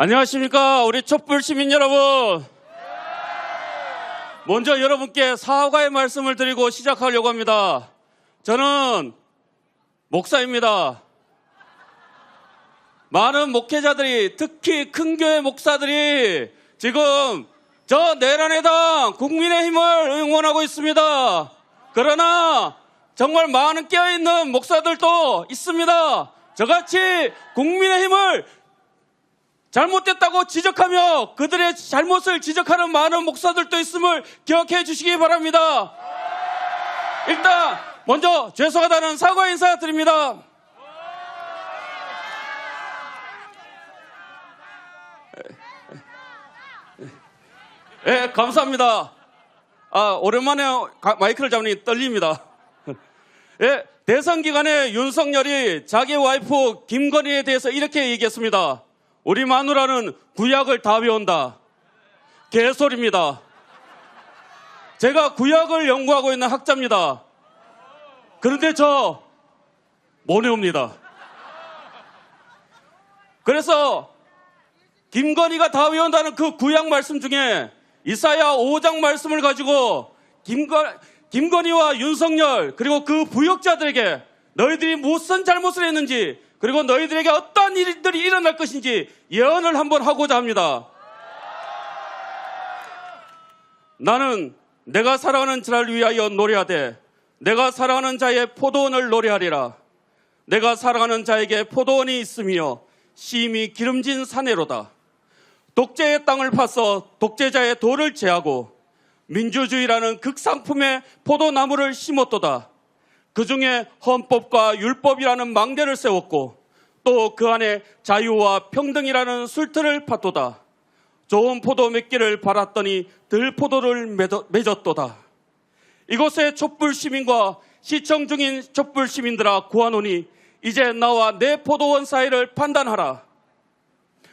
안녕하십니까 우리 촛불 시민 여러분. 먼저 여러분께 사과의 말씀을 드리고 시작하려고 합니다. 저는 목사입니다. 많은 목회자들이 특히 큰 교회 목사들이 지금 저 내란의당 국민의힘을 응원하고 있습니다. 그러나 정말 많은 깨어있는 목사들도 있습니다. 저같이 국민의힘을 잘못됐다고 지적하며 그들의 잘못을 지적하는 많은 목사들도 있음을 기억해 주시기 바랍니다. 일단 먼저 죄송하다는 사과 인사 드립니다. 예, 감사합니다. 아, 오랜만에 가- 마이크를 잡으니 떨립니다. 예, 대선 기간에 윤석열이 자기 와이프 김건희에 대해서 이렇게 얘기했습니다. 우리 마누라는 구약을 다 배운다. 개소리입니다. 제가 구약을 연구하고 있는 학자입니다. 그런데 저 못 외웁니다. 그래서 김건희가 다 외운다는 그 구약 말씀 중에 이사야 5장 말씀을 가지고 김건, 김건희와 윤석열 그리고 그 부역자들에게 너희들이 무슨 잘못을 했는지 그리고 너희들에게 어 떠한 일들이 일어날 것인지 예언을 한번 하고자 합니다. 나는 내가 사랑하는 자를 위하여 노래하되 내가 사랑하는 자의 포도원을 노래하리라. 내가 사랑하는 자에게 포도원이 있으며 심히 기름진 사내로다. 독재의 땅을 파서 독재자의 돌을 제하고 민주주의라는 극상품의 포도나무를 심었도다. 그 중에 헌법과 율법이라는 망대를 세웠고 또 그 안에 자유와 평등이라는 술틀을 팠도다. 좋은 포도 맺기를 바랐더니 들포도를 맺었도다. 이곳의 촛불 시민과 시청 중인 촛불 시민들아 구하노니 이제 나와 내 포도원 사이를 판단하라.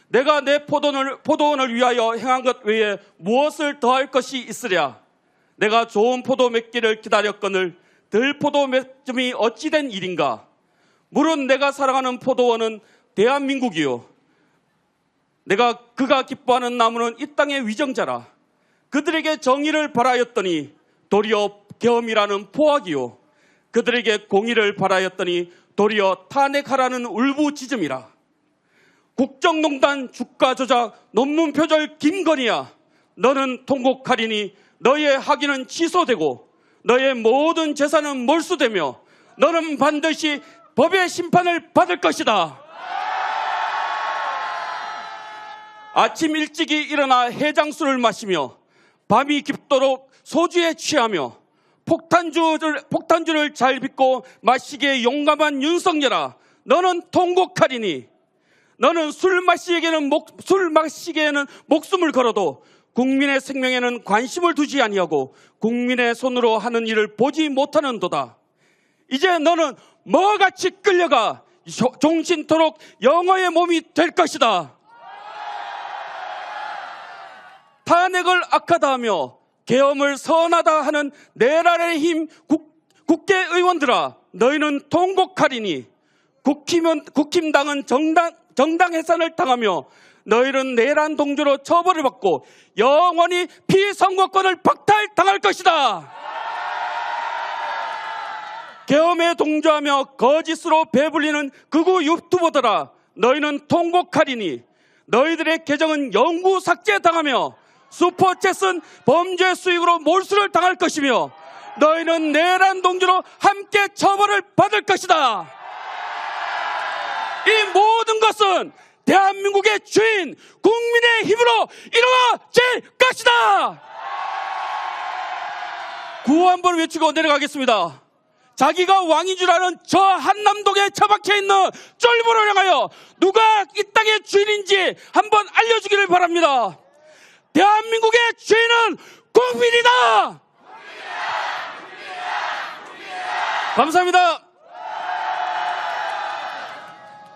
내가 내 포도원을, 포도원을 위하여 행한 것 외에 무엇을 더할 것이 있으랴? 내가 좋은 포도 맺기를 기다렸거늘 들 포도 맺음이 어찌된 일인가? 물은 내가 사랑하는 포도원은 대한민국이요. 내가 그가 기뻐하는 나무는 이 땅의 위정자라. 그들에게 정의를 바라였더니 도리어 계엄이라는 포악이요. 그들에게 공의를 바라였더니 도리어 탄핵하라는 울부짖음이라. 국정농단 주가 조작 논문 표절 김건희야. 너는 통곡하리니 너의 학위는 취소되고 너의 모든 재산은 몰수되며 너는 반드시 법의 심판을 받을 것이다. 아침 일찍이 일어나 해장술을 마시며 밤이 깊도록 소주에 취하며 폭탄주를, 폭탄주를 잘 빚고 마시기에 용감한 윤석열아 너는 통곡하리니 너는 술 마시기에는 목, 술 마시기에는 목숨을 걸어도 국민의 생명에는 관심을 두지 아니하고 국민의 손으로 하는 일을 보지 못하는도다. 이제 너는 뭐같이 끌려가 조- 종신토록 영어의 몸이 될 것이다. 탄핵을 악하다 하며 계엄을 선하다 하는 내란의 힘 국, 국회의원들아 너희는 통곡하리니 국힘은, 국힘당은 정당, 정당 해산을 당하며 너희는 내란 동조로 처벌을 받고 영원히 피선거권을 박탈당할 것이다. 계엄에 동조하며 거짓으로 배불리는 극우 유튜버들아 너희는 통곡하리니 너희들의 계정은 영구 삭제당하며 슈퍼챗은 범죄 수익으로 몰수를 당할 것이며 너희는 내란 동조로 함께 처벌을 받을 것이다. 이 모든 것은 대한민국의 주인 국민의 힘으로 이루어질 것이다. 구호 한번 외치고 내려가겠습니다. 자기가 왕인 줄 아는 저 한남동에 처박혀 있는 쫄보를 향하여 누가 이 땅의 주인인지 한번 알려주기를 바랍니다. 대한민국의 주인은 국민이다! 감사합니다.